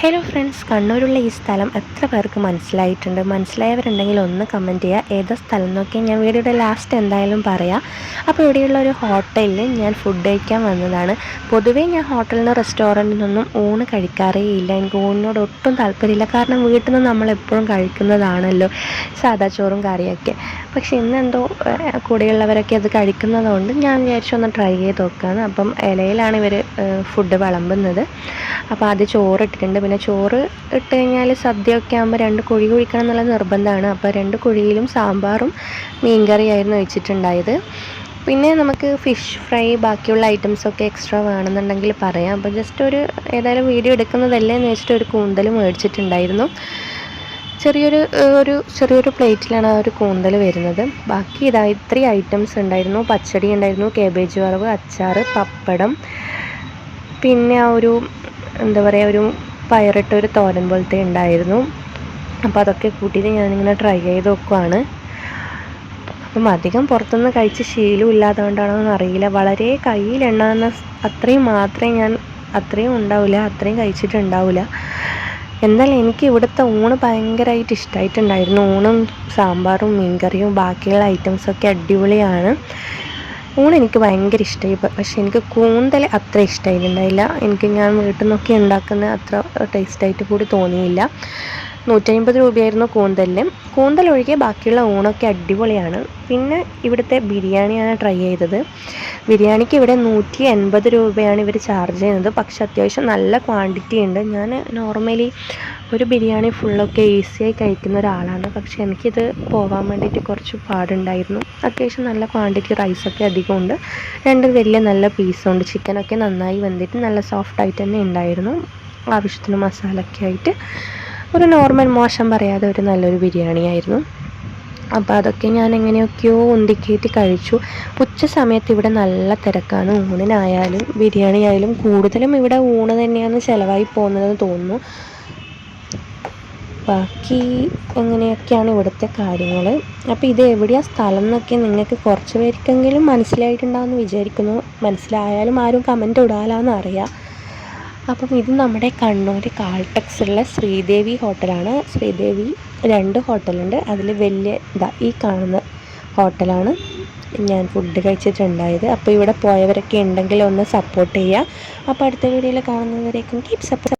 Hello friends കണ്ണൂരുള്ള ഈ സ്ഥലം എത്ര പേർക്ക് മനസ്സിലായിട്ടുണ്ട്? മനസ്സിലായവരുണ്ടെങ്കിൽ ഒന്ന് കമന്റ് ചെയ്യുക ഏതോ സ്ഥലം എന്നൊക്കെ ഞാൻ വീഡിയോയുടെ ലാസ്റ്റ് എന്തായാലും പറയാം. അപ്പോൾ ഇവിടെയുള്ള ഒരു ഹോട്ടലിൽ ഞാൻ ഫുഡ് കഴിക്കാൻ വന്നതാണ്. പൊതുവേ ഞാൻ ഹോട്ടലിൽ നിന്ന് റെസ്റ്റോറന്റിൽ നിന്നും ഊണ് കഴിക്കാറേ ഇല്ല. എനിക്ക് ഊണിനോട് ഒട്ടും താല്പര്യമില്ല. കാരണം വീട്ടിൽ നിന്ന് നമ്മൾ എപ്പോഴും കഴിക്കുന്നതാണല്ലോ. സാദാ ചോറും കറിയൊക്കെ. പക്ഷേ ഇന്നെന്തോ കൂടെയുള്ളവരൊക്കെ അത് കഴിക്കുന്നതുകൊണ്ട് ഞാൻ വിചാരിച്ചു ഒന്ന് ട്രൈ ചെയ്ത് നോക്കുകയാണ് അപ്പം ഇലയിലാണ് ഇവർ ഫുഡ് വിളമ്പുന്നത്. അപ്പോൾ ആദ്യം ചോറ് ഇട്ടിട്ടുണ്ട് പിന്നെ ചോറ് ഇട്ട് കഴിഞ്ഞാൽ സദ്യ ഒക്കെ ആകുമ്പോൾ രണ്ട് കുഴി കുഴിക്കണം എന്നുള്ള നിർബന്ധമാണ്. അപ്പോൾ രണ്ട് കുഴിയിലും സാമ്പാറും മീൻകറിയായിരുന്നു വെച്ചിട്ടുണ്ടായത്. പിന്നെ നമുക്ക് ഫിഷ് ഫ്രൈ ബാക്കിയുള്ള ഐറ്റംസൊക്കെ എക്സ്ട്രാ വേണമെന്നുണ്ടെങ്കിൽ പറയാം. അപ്പോൾ ജസ്റ്റ് ഒരു ഏതായാലും വീഡിയോ എടുക്കുന്നതല്ലേ എന്ന് വെച്ചിട്ട് ഒരു കൂന്തൽ മേടിച്ചിട്ടുണ്ടായിരുന്നു. ചെറിയൊരു ഒരു ചെറിയൊരു പ്ലേറ്റിലാണ് ആ ഒരു കൂന്തൽ വരുന്നത്. ബാക്കി ഇതാ ഇത്രയും ഐറ്റംസ് ഉണ്ടായിരുന്നു. പച്ചടി ഉണ്ടായിരുന്നു കേബേജ് വറവ് അച്ചാർ പപ്പടം പിന്നെ ആ ഒരു എന്താ പറയുക ഒരു പയറിട്ട ഒരു തോരൻ പോലത്തെ ഉണ്ടായിരുന്നു. അപ്പോൾ അതൊക്കെ കൂട്ടിയിട്ട് ഞാനിങ്ങനെ ട്രൈ ചെയ്ത് നോക്കുവാണ്. അപ്പം അധികം പുറത്തുനിന്ന് കഴിച്ച് ശീലം ഇല്ലാത്തതുകൊണ്ടാണോ എന്ന് അറിയില്ല. വളരെ കയ്യിലെണ്ണാവുന്ന അത്രയും മാത്രമേ ഞാൻ അത്രയും ഉണ്ടാവില്ല അത്രയും കഴിച്ചിട്ടുണ്ടാവില്ല എന്തായാലും എനിക്ക് ഇവിടുത്തെ ഊണ് ഭയങ്കരമായിട്ട് ഇഷ്ടമായിട്ടുണ്ടായിരുന്നു ഊണും സാമ്പാറും മീൻകറിയും ബാക്കിയുള്ള ഐറ്റംസൊക്കെ അടിപൊളിയാണ്. ഊണ് എനിക്ക് ഭയങ്കര ഇഷ്ടമായി പക്ഷെ എനിക്ക് കൂന്തൽ അത്ര ഇഷ്ടമായിട്ടുണ്ടായില്ല എനിക്ക് ഞാൻ വീട്ടിൽ നിന്നൊക്കെ ഉണ്ടാക്കുന്ന അത്ര ടേസ്റ്റായിട്ട് കൂടി തോന്നിയില്ല. നൂറ്റമ്പത് രൂപയായിരുന്നു കൂന്തലിന്. കൂന്തൽ ഒഴികെ ബാക്കിയുള്ള ഊണൊക്കെ അടിപൊളിയാണ്. പിന്നെ ഇവിടുത്തെ ബിരിയാണിയാണ് ട്രൈ ചെയ്തത്. ബിരിയാണിക്ക് ഇവിടെ നൂറ്റി എൺപത് രൂപയാണ് ഇവർ ചാർജ് ചെയ്യുന്നത്. പക്ഷെ അത്യാവശ്യം നല്ല ക്വാണ്ടിറ്റി ഉണ്ട്. ഞാൻ നോർമലി ഒരു ബിരിയാണി ഫുള്ളൊക്കെ ഈസിയായി കഴിക്കുന്ന ഒരാളാണ്. പക്ഷെ എനിക്കിത് പോകാൻ വേണ്ടിയിട്ട് കുറച്ച് പാടുണ്ടായിരുന്നു. അത്യാവശ്യം നല്ല ക്വാണ്ടിറ്റി റൈസൊക്കെ അധികമുണ്ട്. രണ്ട് വലിയ നല്ല പീസുണ്ട് ചിക്കനൊക്കെ നന്നായി വെന്തിട്ട് നല്ല സോഫ്റ്റ് ആയിട്ട് തന്നെ ഉണ്ടായിരുന്നു. ആവശ്യത്തിന് മസാലയൊക്കെ ആയിട്ട്. ഒരു നോർമൽ മോശം പറയാതെ ഒരു നല്ലൊരു ബിരിയാണി ആയിരുന്നു. അപ്പോൾ അതൊക്കെ ഞാൻ എങ്ങനെയൊക്കെയോ ഉന്തിക്കേറ്റി കഴിച്ചു. ഉച്ച സമയത്ത് ഇവിടെ നല്ല തിരക്കാണ്. ഊണിനായാലും ബിരിയാണി ആയാലും കൂടുതലും ഇവിടെ ഊണ് തന്നെയാണ് ചിലവായി പോകുന്നതെന്ന് തോന്നുന്നു. ബാക്കി എങ്ങനെയൊക്കെയാണ് ഇവിടുത്തെ കാര്യങ്ങൾ അപ്പോൾ ഇത് എവിടെയാണ് സ്ഥലം എന്നൊക്കെ നിങ്ങൾക്ക് കുറച്ച് പേർക്കെങ്കിലും മനസ്സിലായിട്ടുണ്ടാവുമെന്ന് വിചാരിക്കുന്നു. മനസ്സിലായാലും ആരും കമന്റ് ഇടാലാന്ന് അറിയാം. അപ്പം ഇത് നമ്മുടെ കണ്ണൂർ കാൾടെക്സുള്ള ശ്രീദേവി ഹോട്ടലാണ്. ശ്രീദേവി രണ്ട് ഹോട്ടലുണ്ട്. അതിൽ വലിയ ഇതാ ഈ കാണുന്ന ഹോട്ടലാണ് ഞാൻ ഫുഡ് കഴിച്ചിട്ടുണ്ടായത്. അപ്പോൾ ഇവിടെ പോയവരൊക്കെ ഉണ്ടെങ്കിൽ ഒന്ന് സപ്പോർട്ട് ചെയ്യുക അപ്പോൾ അടുത്ത വീഡിയോയിൽ കാണുന്നവരേക്കും കീപ് സപ്പോർട്ട്